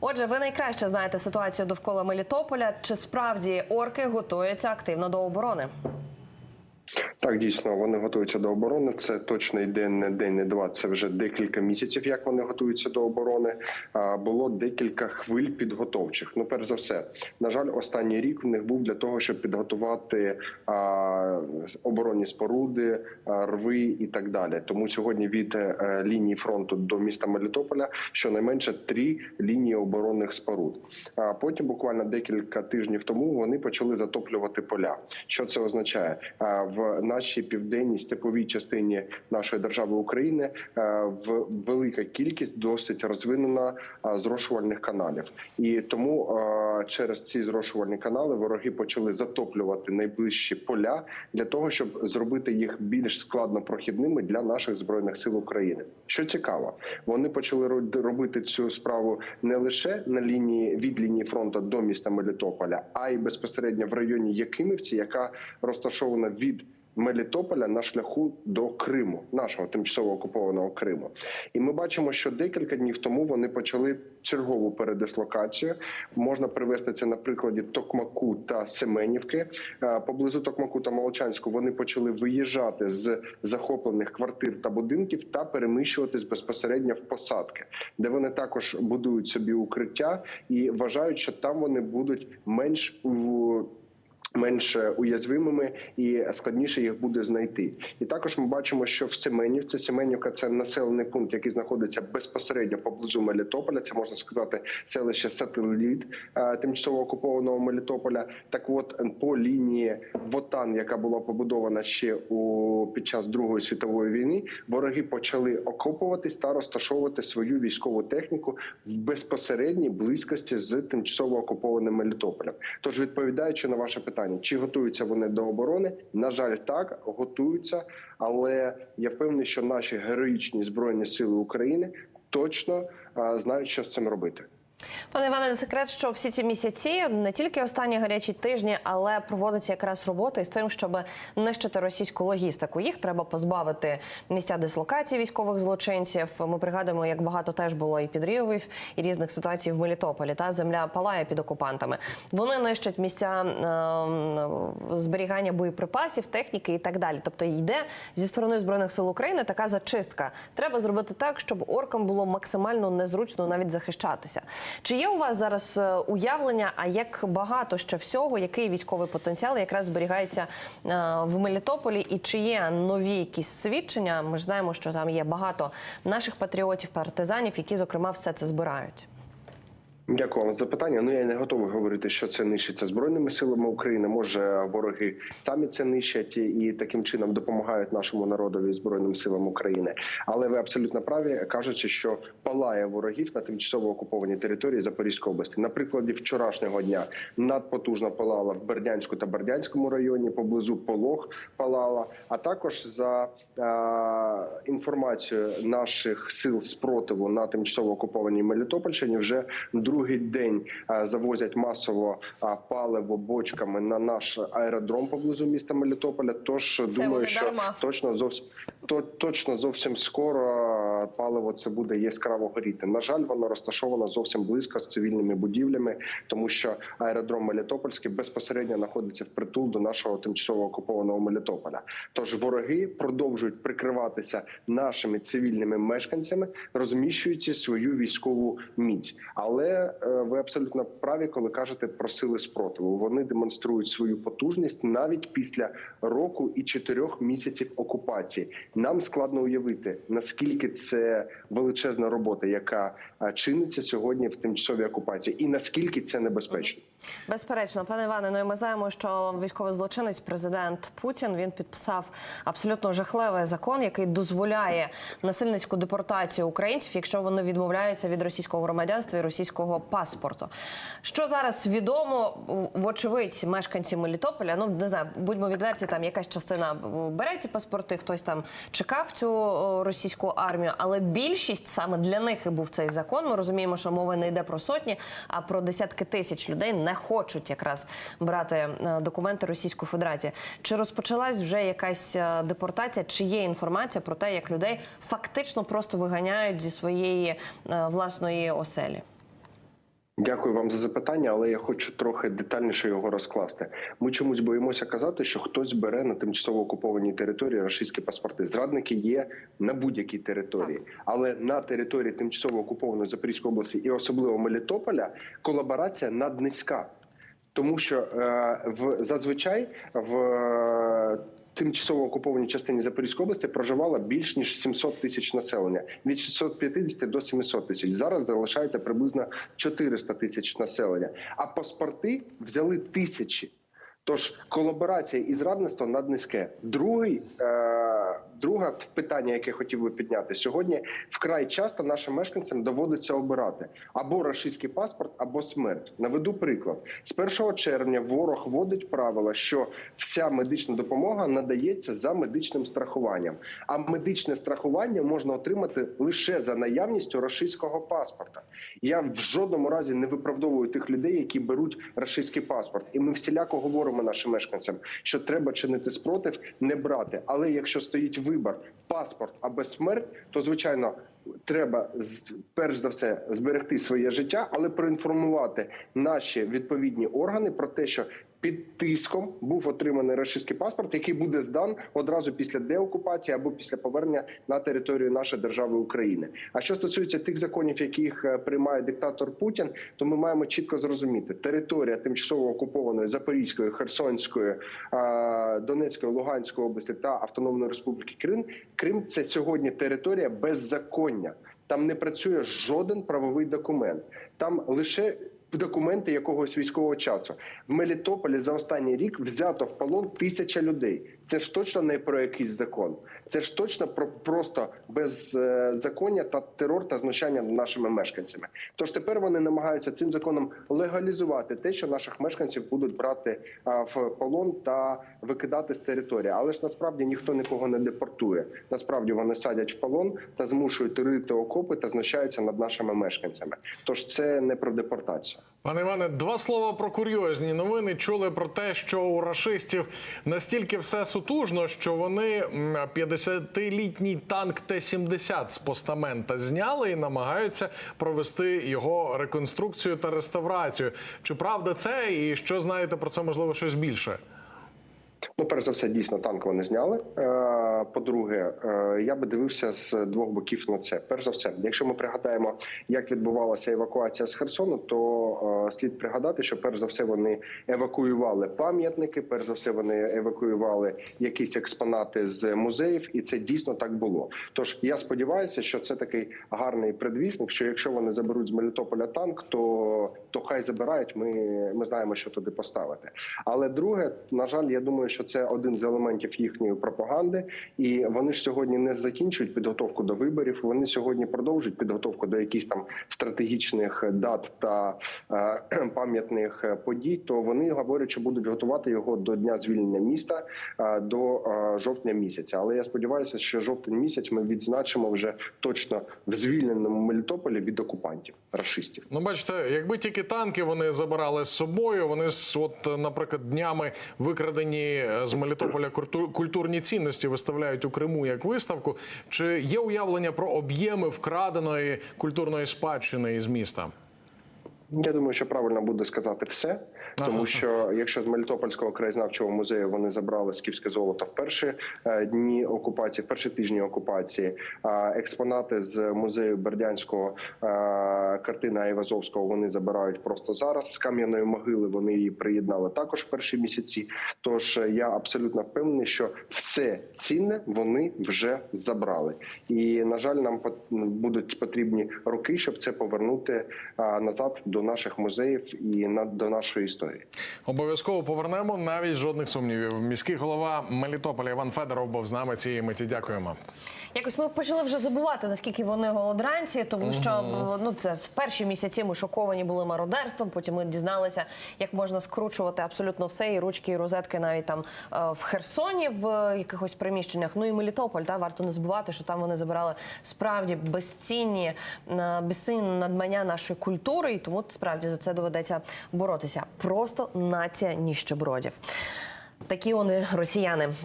Отже, ви найкраще знаєте ситуацію довкола Мелітополя. Чи справді орки готуються активно до оборони? Так, дійсно, вони готуються до оборони. Це точно йде не день, не два. Це вже декілька місяців, як вони готуються до оборони. Було декілька хвиль підготовчих. Ну, перш за все, на жаль, останній рік в них був для того, щоб підготувати оборонні споруди, рви і так далі. Тому сьогодні від е, лінії фронту до міста Мелітополя щонайменше три лінії оборонних споруд. А потім, буквально декілька тижнів тому, вони почали затоплювати поля. Що це означає? В нашій південній степовій частині нашої держави України е, в велика кількість досить розвинена е, зрошувальних каналів, і тому е, через ці зрошувальні канали вороги почали затоплювати найближчі поля для того, щоб зробити їх більш складно прохідними для наших збройних сил України. Що цікаво, вони почали ро- робити цю справу не лише на лінії від лінії фронту до міста Мелітополя, а й безпосередньо в районі Якимівці, яка розташована від Мелітополя на шляху до Криму, нашого тимчасово окупованого Криму. І ми бачимо, що декілька днів тому вони почали чергову передислокацію. Можна привести це на прикладі Токмаку та Семенівки. Е, Поблизу Токмаку та Молочанську вони почали виїжджати з захоплених квартир та будинків та переміщуватись безпосередньо в посадки, де вони також будують собі укриття і вважають, що там вони будуть менш у менш уязвимими і складніше їх буде знайти. І також ми бачимо, що в Семенівці Семенівка це населений пункт, який знаходиться безпосередньо поблизу Мелітополя. Це можна сказати селище сателіт е, тимчасово окупованого Мелітополя. Так, от по лінії Вотан, яка була побудована ще у під час Другої світової війни, вороги почали окопуватись та розташовувати свою військову техніку в безпосередній близькості з тимчасово окупованим Мелітополем. Тож, відповідаючи на ваше питання, чи готуються вони до оборони? На жаль, так готуються, але я впевнений, що наші героїчні збройні сили України точно знають, що з цим робити. Пане Іване, не секрет, що всі ці місяці не тільки останні гарячі тижні, але проводиться якраз робота із тим, щоб нищити російську логістику. Їх треба позбавити місця дислокації військових злочинців. Ми пригадуємо, як багато теж було і підривів, і різних ситуацій в Мелітополі. Та земля палає під окупантами. Вони нищать місця е, зберігання боєприпасів, техніки і так далі. Тобто йде зі сторони збройних сил України така зачистка. Треба зробити так, щоб оркам було максимально незручно навіть захищатися. Чи є у вас зараз е, уявлення, а як багато ще всього, який військовий потенціал якраз зберігається е, в Мелітополі, і чи є нові якісь свідчення? Ми ж знаємо, що там є багато наших патріотів, партизанів, які зокрема все це збирають. Дякую вам за запитання. Ну я не готовий говорити, що це нищиться збройними силами України. Може, вороги самі це нищать і таким чином допомагають нашому народові збройним силам України. Але ви абсолютно праві, кажучи, що палає ворогів на тимчасово окупованій території Запорізької області. На прикладі вчорашнього дня надпотужно палала в Бердянську та Бердянському районі, поблизу Полог палала. А також за е, інформацією наших сил спротиву на тимчасово окупованій Мелітопольщині, вже другий день е, завозять масово е, паливо бочками на наш аеродром поблизу міста Мелітополя. Тож думаю, що точно зовсім то точно зовсім скоро паливо це буде яскраво горіти. На жаль, воно розташовано зовсім близько з цивільними будівлями, тому що аеродром Мелітопольський безпосередньо знаходиться впритул до нашого тимчасово окупованого Мелітополя. Тож вороги продовжують прикриватися нашими цивільними мешканцями, розміщуючи свою військову міць. Але е, ви абсолютно праві, коли кажете про сили спротиву. Вони демонструють свою потужність навіть після року і чотирьох місяців окупації. Нам складно уявити наскільки це величезна робота, яка е, чиниться сьогодні в тимчасовій окупації, і наскільки це небезпечно. Безперечно, пане Іване, ну і ми знаємо, що військовий злочинець, президент Путін, він підписав абсолютно жахливий закон, який дозволяє насильницьку депортацію українців, якщо вони відмовляються від російського громадянства і російського паспорту. Що зараз відомо, вочевидь, мешканці Мелітополя, ну не знаю, будьмо відверті, там якась частина бере ці паспорти, хтось там чекав цю російську армію, але більшість саме для них і був цей закон. Ми розуміємо, що мова не йде про сотні, а про десятки тисяч людей не хочуть якраз брати е, документи Російської Федерації. Чи розпочалась вже якась е, депортація? Чи є інформація про те, як людей фактично просто виганяють зі своєї е, власної оселі? Дякую вам за запитання, але я хочу трохи детальніше його розкласти. Ми чомусь боїмося казати, що хтось бере на тимчасово окупованій території російські паспорти. Зрадники є на будь-якій території, але на території тимчасово окупованої Запорізької області і особливо Мелітополя колаборація наднизька. Тому що е, в зазвичай в тимчасово окупованій частині Запорізької області проживало більш ніж 700 тисяч населення від 650 до 700 тисяч. Зараз залишається приблизно 400 тисяч населення. А паспорти взяли тисячі. Тож колаборація і зрадництво наднизьке. Другий е, друге питання, яке хотів би підняти сьогодні, вкрай часто нашим мешканцям доводиться обирати або рашистський паспорт, або смерть. Наведу приклад з 1 червня. Ворог вводить правила, що вся медична допомога надається за медичним страхуванням. А медичне страхування можна отримати лише за наявністю рашистського паспорта. Я в жодному разі не виправдовую тих людей, які беруть рашистський паспорт, і ми всіляко говоримо нашим мешканцям, що треба чинити спротив, не брати. Але якщо стоїть вибір паспорт або смерть, то звичайно. Треба перш за все зберегти своє життя, але проінформувати наші відповідні органи про те, що під тиском був отриманий російський паспорт, який буде здан одразу після деокупації або після повернення на територію нашої держави України. А що стосується тих законів, яких е, приймає диктатор Путін, то ми маємо чітко зрозуміти, територія тимчасово окупованої Запорізької, Херсонської, е, Донецької, Луганської області та Автономної Республіки Крим. Крим це сьогодні територія беззаконня. Там не працює жоден правовий документ. Там лише документи якогось військового часу. В Мелітополі за останній рік взято в полон тисяча людей. Це ж точно не про якийсь закон. Це ж точно про просто беззаконня та терор та знущання над нашими мешканцями. Тож тепер вони намагаються цим законом легалізувати те, що наших мешканців будуть брати в полон та викидати з території. Але ж насправді ніхто нікого не депортує. Насправді вони садять в полон та змушують рити окопи та знущаються над нашими мешканцями. Тож це не про депортацію. Пане Іване, два слова про курйозні новини. Чули про те, що у рашистів настільки все сутужно, що вони м, 50-літній танк Т-70 з постамента зняли і намагаються провести його реконструкцію та реставрацію. Чи правда це? І що знаєте про це? Можливо, щось більше? Ну, перш за все, дійсно танк вони зняли. Е, По-друге, е, я би дивився з двох боків на це. Перш за все, якщо ми пригадаємо, як відбувалася евакуація з Херсону, то е, слід пригадати, що перш за все вони евакуювали пам'ятники. Перш за все, вони евакуювали якісь експонати з музеїв, і це дійсно так було. Тож я сподіваюся, що це такий гарний предвісник. Що якщо вони заберуть з Мелітополя танк, то, то хай забирають. Ми, ми знаємо, що туди поставити. Але друге, на жаль, я думаю, що це один з елементів їхньої пропаганди, і вони ж сьогодні не закінчують підготовку до виборів. Вони сьогодні продовжують підготовку до якихось там стратегічних дат та е, пам'ятних подій. То вони говорять, що будуть готувати його до дня звільнення міста е, до е, жовтня місяця. Але я сподіваюся, що жовтень місяць ми відзначимо вже точно в звільненому Мелітополі від окупантів рашистів. Ну, бачите, якби тільки танки вони забирали з собою, вони з от, наприклад, днями викрадені з Мелітополя культу- культурні цінності виставляють у Криму як виставку. Чи є уявлення про об'єми вкраденої культурної спадщини із міста? Я думаю, що правильно буде сказати все, тому що якщо з Мелітопольського краєзнавчого музею вони забрали скіфське золото в перші е, дні окупації, в перші тижні окупації, а експонати з музею Бердянського е, картина Айвазовського вони забирають просто зараз. З кам'яної могили вони її приєднали також в перші місяці. Тож е, я абсолютно впевнений, що все цінне вони вже забрали, і на жаль, нам будуть потрібні роки, щоб це повернути назад до наших музеїв і до нашої історії. Обов'язково повернемо навіть жодних сумнівів. Міський голова Мелітополя Іван Федоров був з нами цієї миті. Дякуємо. Якось ми почали вже забувати, наскільки вони голодранці, тому що ну це в перші місяці ми шоковані були мародерством. Потім ми дізналися, як можна скручувати абсолютно все, і ручки, і розетки навіть там е, в Херсоні, в якихось приміщеннях. Ну і Мелітополь, та варто не забувати, що там вони забирали справді безцінні е, безцінні надмання нашої культури, і тому справді за це доведеться боротися. Просто нація ніщебродів. Такі вони росіяни.